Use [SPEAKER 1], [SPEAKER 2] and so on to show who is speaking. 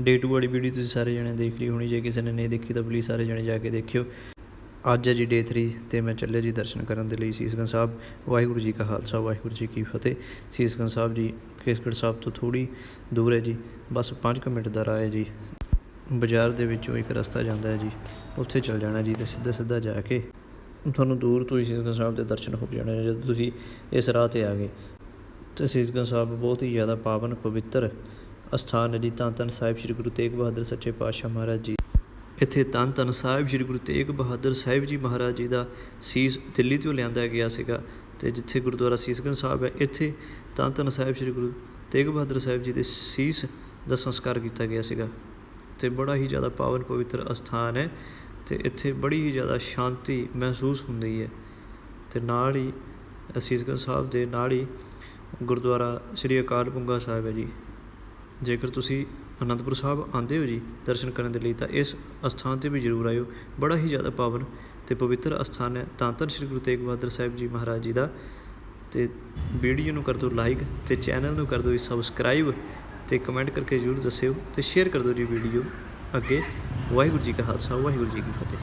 [SPEAKER 1] ਡੇ 2 ਵਾਲੀ ਵੀਡੀਓ ਤੁਸੀਂ ਸਾਰੇ ਜਣੇ ਦੇਖ ਲਈ ਹੋਣੀ, ਜੇ ਕਿਸੇ ਨੇ ਨਹੀਂ ਦੇਖੀ ਤਾਂ ਪਲੀਜ਼ ਸਾਰੇ ਜਣੇ ਜਾ ਕੇ ਦੇਖਿਓ। ਅੱਜ ਹੈ ਜੀ ਡੇ 3 ਤੇ ਮੈਂ ਚੱਲਿਆ ਜੀ ਦਰਸ਼ਨ ਕਰਨ ਦੇ ਲਈ ਸੀਸਗੰਜ ਸਾਹਿਬ। ਵਾਹਿਗੁਰੂ ਜੀ ਕਾ ਖਾਲਸਾ, ਵਾਹਿਗੁਰੂ ਜੀ ਕੀ ਫਤਿਹ। ਸੀਸਗੰਜ ਸਾਹਿਬ ਜੀ ਕੇਸਗੜ੍ਹ ਸਾਹਿਬ ਤੋਂ ਥੋੜੀ ਦੂਰ ਹੈ ਜੀ, ਬਸ 5 ਮਿੰਟ ਦਾ ਰਾਹ ਹੈ ਜੀ। ਬਾਜ਼ਾਰ ਦੇ ਵਿੱਚੋਂ ਇੱਕ ਰਸਤਾ ਜਾਂਦਾ ਹੈ ਜੀ, ਉੱਥੇ ਚੱਲ ਜਾਣਾ ਜੀ ਤੇ ਸਿੱਧਾ ਸਿੱਧਾ ਜਾ ਕੇ ਤੁਹਾਨੂੰ ਦੂਰ ਤੋਂ ਹੀ ਸੀਸਗੰਜ ਸਾਹਿਬ ਦੇ ਦਰਸ਼ਨ ਹੋ ਜਾਣੇ ਨੇ ਜਦੋਂ ਤੁਸੀਂ ਇਸ ਰਾਹ ਤੇ ਆ ਗਏ। ਤੇ ਸੀਸਗੰਜ ਸਾਹਿਬ ਬਹੁਤ ਹੀ ਜ਼ਿਆਦਾ ਪਾਵਨ ਪਵਿੱਤਰ ਅਸਥਾਨ ਹੈ ਜੀ ਧੰਨ ਧੰਨ ਸਾਹਿਬ ਸ੍ਰੀ ਗੁਰੂ ਤੇਗ ਬਹਾਦਰ ਸੱਚੇ ਪਾਤਸ਼ਾਹ ਮਹਾਰਾਜ ਜੀ। ਇੱਥੇ ਧੰਨ ਧੰਨ ਸਾਹਿਬ ਸ੍ਰੀ ਗੁਰੂ ਤੇਗ ਬਹਾਦਰ ਸਾਹਿਬ ਜੀ ਮਹਾਰਾਜ ਜੀ ਦਾ ਸੀਸ ਦਿੱਲੀ ਤੋਂ ਲਿਆਂਦਾ ਗਿਆ ਸੀਗਾ ਤੇ ਜਿੱਥੇ ਗੁਰਦੁਆਰਾ ਸੀਸਗੰਜ ਸਾਹਿਬ ਹੈ, ਇੱਥੇ ਧੰਨ ਧੰਨ ਸਾਹਿਬ ਸ੍ਰੀ ਗੁਰੂ ਤੇਗ ਬਹਾਦਰ ਸਾਹਿਬ ਜੀ ਦੇ ਸੀਸ ਦਾ ਸੰਸਕਾਰ ਕੀਤਾ ਗਿਆ ਸੀਗਾ। ਤੇ ਬੜਾ ਹੀ ਜ਼ਿਆਦਾ ਪਾਵਨ ਪਵਿੱਤਰ ਅਸਥਾਨ ਹੈ ਤੇ ਇੱਥੇ ਬੜੀ ਹੀ ਜ਼ਿਆਦਾ ਸ਼ਾਂਤੀ ਮਹਿਸੂਸ ਹੁੰਦੀ ਹੈ। ਤੇ ਨਾਲ ਹੀ ਅਸੀਸਗੰਜ ਸਾਹਿਬ ਦੇ ਨਾਲ ਹੀ ਗੁਰਦੁਆਰਾ ਸ੍ਰੀ ਅਕਾਲ ਪੁੰਗਾ ਸਾਹਿਬ ਹੈ ਜੀ। ਜੇਕਰ ਤੁਸੀਂ ਅਨੰਦਪੁਰ ਸਾਹਿਬ ਆਉਂਦੇ ਹੋ ਜੀ ਦਰਸ਼ਨ ਕਰਨ ਦੇ ਲਈ, ਤਾਂ ਇਸ ਅਸਥਾਨ ਤੇ ਵੀ ਜ਼ਰੂਰ ਆਇਓ। ਬੜਾ ਹੀ ਜ਼ਿਆਦਾ ਪਾਵਨ ਅਤੇ ਪਵਿੱਤਰ ਅਸਥਾਨ ਹੈ। ਤਾਂ ਧੰਨ ਸ੍ਰੀ ਗੁਰੂ ਤੇਗ ਬਹਾਦਰ ਸਾਹਿਬ ਜੀ ਮਹਾਰਾਜ ਜੀ ਦਾ। ਤੇ ਵੀਡੀਓ ਨੂੰ ਕਰ ਦਿਓ ਲਾਈਕ ਤੇ ਚੈਨਲ ਨੂੰ ਕਰ ਦਿਓ ਸਬਸਕ੍ਰਾਈਬ ਤੇ ਕਮੈਂਟ ਕਰਕੇ ਜ਼ਰੂਰ ਦੱਸਿਓ ਤੇ ਸ਼ੇਅਰ ਕਰ ਦਿਓ ਜੀ ਵੀਡੀਓ। ਅੱਗੇ ਵਾਹਿਗੁਰੂ ਜੀ ਕਾ ਖਾਲਸਾ, ਵਾਹਿਗੁਰੂ ਜੀ ਕੀ ਫਤਿਹ।